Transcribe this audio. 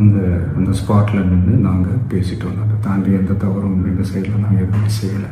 அந்த அந்த ஸ்பாட்டில் நின்று நாங்கள் பேசிட்டு வந்தோம் அதை தாண்டி எந்த தவறும் எங்கள் சைடில் நாங்கள் எதுவும் செய்யலை.